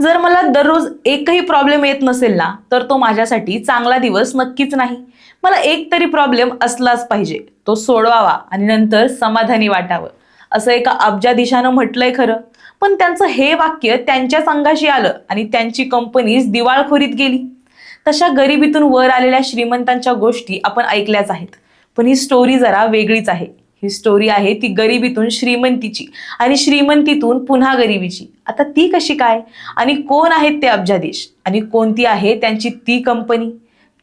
जर मला दररोज एकही प्रॉब्लेम येत नसेल ना तर तो माझ्यासाठी चांगला दिवस नक्कीच नाही. मला एक तरी प्रॉब्लेम असलाच पाहिजे. तो सोडवावा आणि नंतर समाधानी वाटावं. असं एका अब्जाधीशानं म्हटलंय खरं. पण त्यांचं हे वाक्य त्यांच्याच अंगाशी आलं आणि त्यांची कंपनीच दिवाळखोरीत गेली. तशा गरिबीतून वर आलेल्या श्रीमंतांच्या गोष्टी आपण ऐकल्याच आहेत. पण ही स्टोरी जरा वेगळीच आहे. ही स्टोरी आहे ती गरिबीतून श्रीमंतीची. आणि श्रीमंतीतून पुन्हा गरिबीची. आता ती कशी काय? आणि कोण आहेत ते अब्जाधीश? आणि कोणती आहे त्यांची ती कंपनी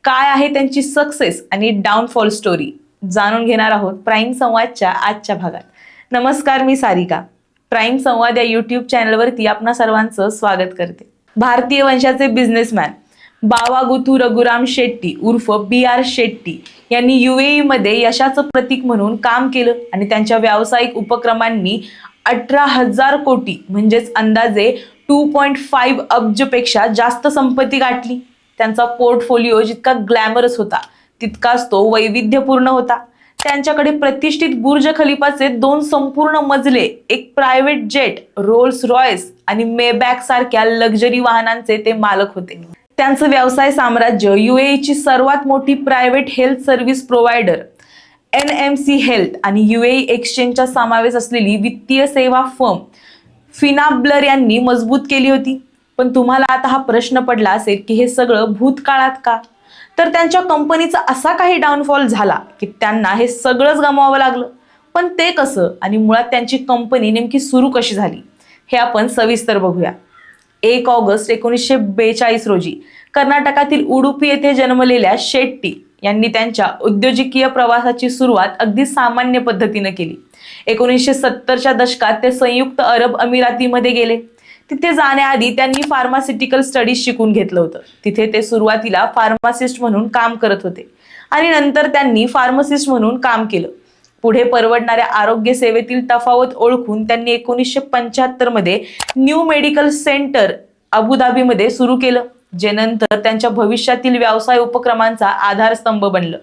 काय आहे त्यांची सक्सेस आणि डाऊनफॉल स्टोरी जाणून घेणार आहोत प्राईम संवादच्या आजच्या भागात. नमस्कार मी सारिका. प्राईम संवाद या युट्यूब चॅनलवरती आपणा सर्वांचं स्वागत करते. भारतीय वंशाचे बिझनेसमॅन बावागुथू रघुराम शेट्टी उर्फ बी आर शेट्टी यांनी युएई मध्ये यशाचं प्रतीक म्हणून काम केलं आणि त्यांच्या व्यावसायिक उपक्रमांनी अठरा हजार कोटी म्हणजेच अंदाजे टू पॉईंट फाईव्ह अब्जपेक्षा जास्त संपत्ती गाठली. त्यांचा पोर्टफोलिओ जितका ग्लॅमरस होता तितकाच तो वैविध्यपूर्ण होता. त्यांच्याकडे प्रतिष्ठित बुर्ज खलिफाचे दोन संपूर्ण मजले एक प्रायव्हेट जेट रोल्स रॉयस आणि मेबॅक सारख्या लक्झरी वाहनांचे ते मालक होते. त्यांचं व्यवसाय साम्राज्य युएईची सर्वात मोठी private health service provider N M C health आणि युएई एक्सचेंजचा समावेश असलेली वित्तीय सेवा फर्म फिनाब्लर यांनी मजबूत केली होती. पण तुम्हाला आता हा प्रश्न पडला असेल की हे सगळं भूतकाळात का? तर त्यांच्या कंपनीचा असा काही डाऊनफॉल झाला की त्यांना हे सगळंच गमवावं लागलं. पण ते कसं? आणि मुळात त्यांची कंपनी नेमकी सुरू कशी झाली? हे आपण सविस्तर बघूया. एक ऑगस्ट एकोणीसशे बेचाळीस रोजी कर्नाटकातील उडुपी येथे जन्मलेल्या शेट्टी यांनी त्यांच्या उद्योजकीय प्रवासाची सुरुवात अगदी सामान्य पद्धतीनं केली. एकोणीसशे सत्तरच्या दशकात ते संयुक्त अरब अमिरातीमध्ये गेले. तिथे जाण्याआधी त्यांनी फार्मास्युटिकल स्टडीज शिकून घेतलं होतं. तिथे ते सुरुवातीला फार्मासिस्ट म्हणून काम करत होते आणि नंतर त्यांनी फार्मसिस्ट म्हणून काम केलं. पुढे परवडणाऱ्या आरोग्य सेवेतील तफावत ओळखून त्यांनी एकोणीसशे पंच्याहत्तरमध्ये न्यू मेडिकल सेंटर अबुधाबीमध्ये सुरू केलं जे नंतर त्यांच्या भविष्यातील व्यवसाय उपक्रमांचा आधारस्तंभ बनलं.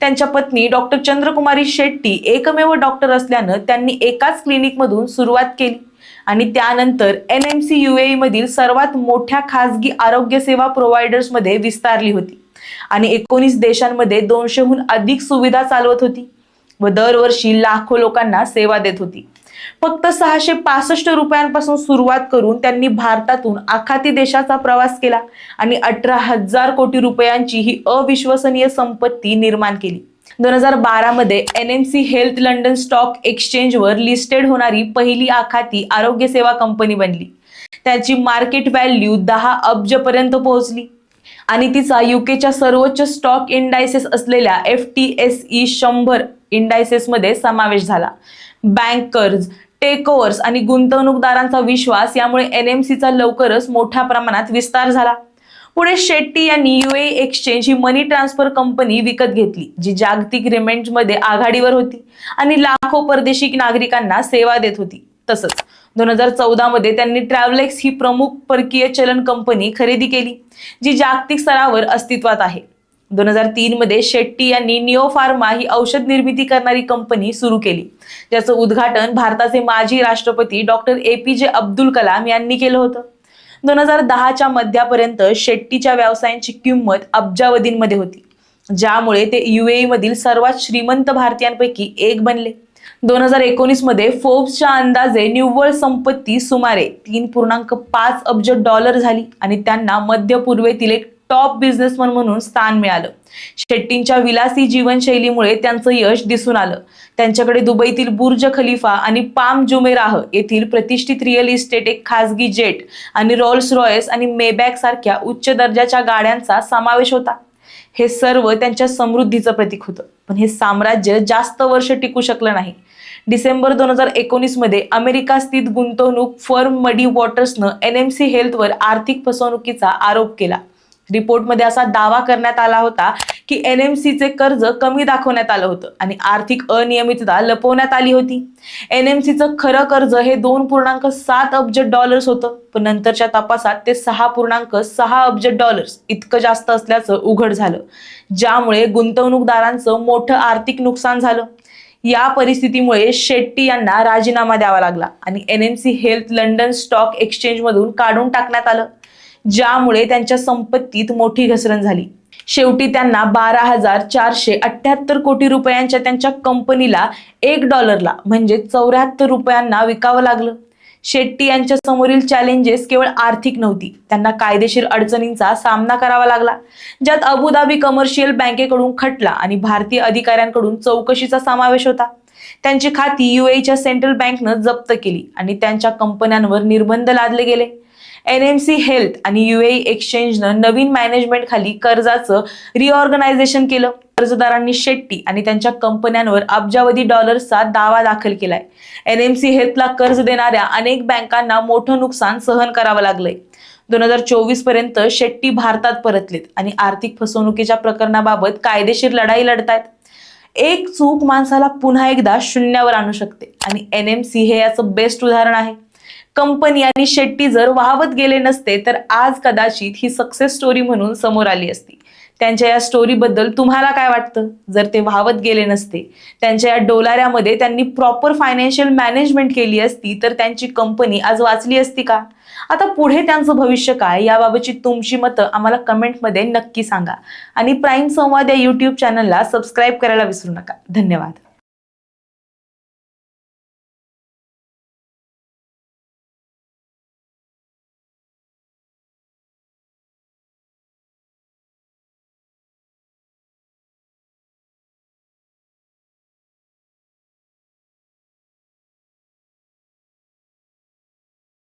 त्यांच्या पत्नी डॉक्टर चंद्रकुमारी शेट्टी एकमेव डॉक्टर असल्यानं त्यांनी एकाच क्लिनिकमधून सुरुवात केली आणि त्यानंतर एन एम सी युएई मधील सर्वात मोठ्या खासगी आरोग्य सेवा प्रोव्हायडर्समध्ये विस्तारली होती आणि एकोणीस देशांमध्ये दोनशेहून अधिक सुविधा चालवत होती. व दरवर्षी लाखो लोकांना सेवा देत होती. फक्त सहाशे पासष्ट रुपयांपासून सुरुवात करून त्यांनी भारतातून आखाती देशाचा प्रवास केला आणि अठरा हजार कोटी रुपयांची ही अविश्वसनीय संपत्ती निर्माण केली. दोन हजार बारा मध्ये N M C health London stock एक्सचेंजवर लिस्टेड होणारी पहिली आखाती आरोग्य सेवा कंपनी बनली. त्याची मार्केट व्हॅल्यू दहा अब्जपर्यंत पोहोचली. आणि तिचा युकेच्या सर्वोच्च स्टॉक इंडायसेस असलेल्या एफ टी एस ई शंभर इंडायसेसमध्ये समावेश झाला. बँकर्स टेकओवर्स आणि गुंतवणूकदारांचा विश्वास यामुळे एन एम सीचा लवकरच मोठ्या प्रमाणात विस्तार झाला. पुढे शेट्टी यांनी युए एक्सचेंज ही मनी ट्रान्सफर कंपनी विकत घेतली जी जागतिक रेमेंटमध्ये आघाडीवर होती आणि लाखो परदेशी नागरिकांना सेवा देत होती. तसंच दोन हजार चौदा मध्ये त्यांनी ट्रॅव्हलेक्स ही प्रमुख परकीय चलन कंपनी खरेदी केली जी जागतिक स्तरावर अस्तित्वात आहे. दोन हजार तीन मध्ये शेट्टी यांनी निओफार्मा ही औषध निर्मिती करणारी कंपनी सुरू केली. ज्याचं उद्घाटन भारताचे माजी राष्ट्रपती डॉक्टर ए पी जे अब्दुल कलाम यांनी केलं होतं. दोन हजार दहाच्या मध्यापर्यंत शेट्टीच्या व्यवसायांची किंमत अब्जावधींमध्ये होती ज्यामुळे ते युएई मधील सर्वात श्रीमंत भारतीयांपैकी एक बनले. दोन हजार एकोणीसमध्ये फोर्ब्सच्या अंदाजे निव्वळ संपत्ती सुमारे तीन पूर्णांक पाच अब्ज डॉलर झाली आणि त्यांना मध्य पूर्वेतील एक टॉप बिझनेसमन म्हणून स्थान मिळालं. शेट्टींच्या विलासी जीवनशैलीमुळे त्यांचं यश दिसून आलं. त्यांच्याकडे दुबईतील बुर्ज खलिफा आणि पाम जुमेराह येथील प्रतिष्ठित रिअल इस्टेट एक खासगी जेट आणि रोल्स रॉयस आणि मेबॅक सारख्या उच्च दर्जाच्या गाड्यांचा समावेश होता. हे सर्व त्यांच्या समृद्धीचं प्रतीक होतं. पण हे साम्राज्य जास्त वर्ष टिकू शकलं नाही. डिसेंबर दोन हजार एकोणीसमध्ये अमेरिका स्थित गुंतवणूक फर्म मडी वॉटर्सनं एन एम सी हेल्थवर आर्थिक फसवणुकीचा आरोप केला. रिपोर्टमध्ये असा दावा करण्यात आला होता की एन एम सीचे कर्ज कमी दाखवण्यात आलं होतं आणि आर्थिक अनियमितता लपवण्यात आली होती. एन एम खरं कर्ज हे दोन पूर्णांक सात अब्ज डॉलर्स होतं पण नंतरच्या तपासात ते सहा पूर्णांक सहा अब्ज डॉलर्स इतकं जास्त असल्याचं उघड झालं ज्यामुळे गुंतवणूकदारांचं मोठं आर्थिक नुकसान झालं. या परिस्थितीमुळे शेट्टी यांना राजीनामा द्यावा लागला आणि N M C health London stock एक्सचेंजमधून काढून टाकण्यात आलं. ज्यामुळे त्यांच्या संपत्तीत मोठी घसरण झाली. शेवटी त्यांना बारा हजार चारशे अठ्याहत्तर कोटी रुपयांच्या त्यांच्या कंपनीला एक डॉलरला म्हणजे चौऱ्याहत्तर रुपयांना विकावं लागलं. शेट्टी यांच्या समोरील चॅलेंजेस केवळ आर्थिक नव्हती. त्यांना कायदेशीर अडचणींचा सामना करावा लागला. ज्यात अबुधाबी कमर्शियल बँकेकडून खटला आणि भारतीय अधिकाऱ्यांकडून चौकशीचा समावेश होता. त्यांची खाती युएच्या सेंट्रल बँकनं जप्त केली आणि त्यांच्या कंपन्यांवर निर्बंध लादले गेले. एन एम सी हेल्थ आणि युए एक्सचेंजनं नवीन मॅनेजमेंट खाली कर्जाचं रिऑर्गनायझेशन केलं. कर्जदारांनी शेट्टी आणि त्यांच्या कंपन्यांवर अब्जावधी डॉलर्सचा दावा दाखल केलाय. एन एम सी हेल्थला कर्ज देणाऱ्या अनेक बँकांना मोठं नुकसान सहन करावं लागलंय. दोन हजार चोवीसपर्यंत शेट्टी भारतात परतलेत आणि आर्थिक फसवणुकीच्या प्रकरणाबाबत कायदेशीर लढाई लढतायत. एक चूक माणसाला पुन्हा एकदा शून्यावर आणू शकते आणि एन एम सी हे याचं बेस्ट उदाहरण आहे. कंपनी आणि शेट्टी जर वाहवत गेले नसते तर आज कदाचित ही सक्सेस स्टोरी म्हणून समोर आली असती. त्यांच्या या स्टोरीबद्दल तुम्हाला काय वाटतं? जर ते वाहवत गेले नसते त्यांच्या या डोलाऱ्यामध्ये त्यांनी प्रॉपर फायनान्शियल मॅनेजमेंट केली असती तर त्यांची कंपनी आज वाचली असती का? आता पुढे त्यांचं भविष्य काय? याबाबतची तुमची मतं आम्हाला कमेंटमध्ये नक्की सांगा. आणि प्राईम संवाद या यूट्यूब चॅनलला सबस्क्राईब करायला विसरू नका. धन्यवाद.